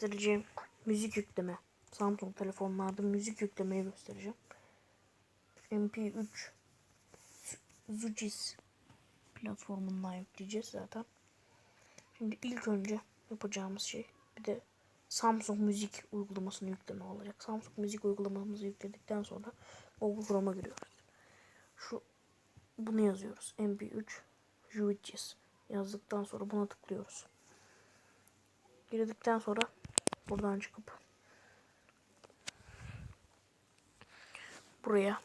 göstereceğim müzik yükleme. Samsung telefonlarda müzik yüklemeyi göstereceğim. MP3 Zujis platformundan yükleyeceğiz zaten. Şimdi ilk önce yapacağımız şey bir de Samsung Müzik uygulamasını yükleme olacak. Samsung Müzik uygulamamızı yükledikten sonra Google Chrome'a giriyoruz. Şu bunu yazıyoruz. MP3 Zujis yazdıktan sonra buna tıklıyoruz. Girdikten sonra buradan çıkıp buraya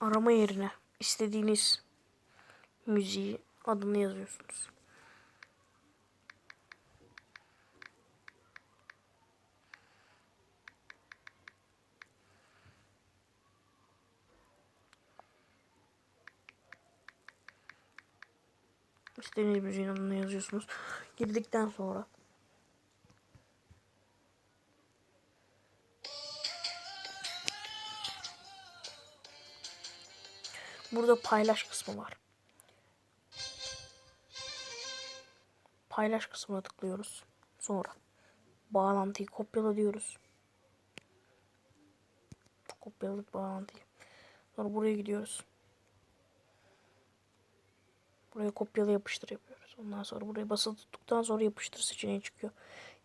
arama yerine istediğiniz müziği adını yazıyorsunuz. İstediğiniz müziğin adını yazıyorsunuz. Girdikten sonra Burada paylaş kısmı var. Paylaş kısmına tıklıyoruz. Sonra bağlantıyı kopyala diyoruz. Kopyaladık bağlantıyı. Sonra buraya gidiyoruz. Buraya kopyala yapıştır yapıyoruz. Ondan sonra buraya basılı tuttuktan sonra yapıştır seçeneği çıkıyor.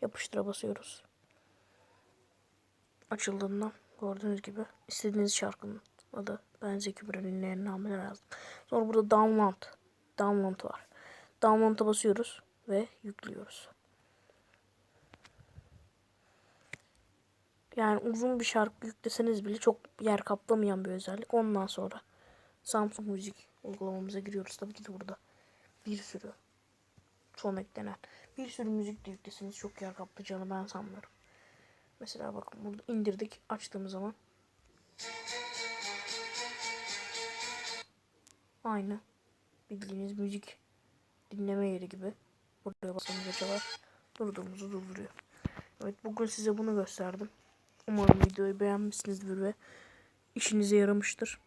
Yapıştıra basıyoruz. Açıldığında gördüğünüz gibi istediğiniz şarkının adı ben Zeki Müren'in nameler yazdım. Sonra burada download. Download var. Download'a basıyoruz ve yüklüyoruz. Yani uzun bir şarkı yükleseniz bile çok yer kaplamayan bir özellik. Ondan sonra Samsung Müzik uygulamamıza giriyoruz. Tabii ki de burada bir sürü son eklenen bir sürü müzik de yükleseniz çok yer kaplayacağını ben sanmıyorum. Mesela bakın burada indirdik açtığımız zaman aynı bildiğiniz müzik dinleme yeri gibi buraya basınca çalar durduğumuzu durduruyor. Evet bugün size bunu gösterdim. Umarım videoyu beğenmişsinizdir ve işinize yaramıştır.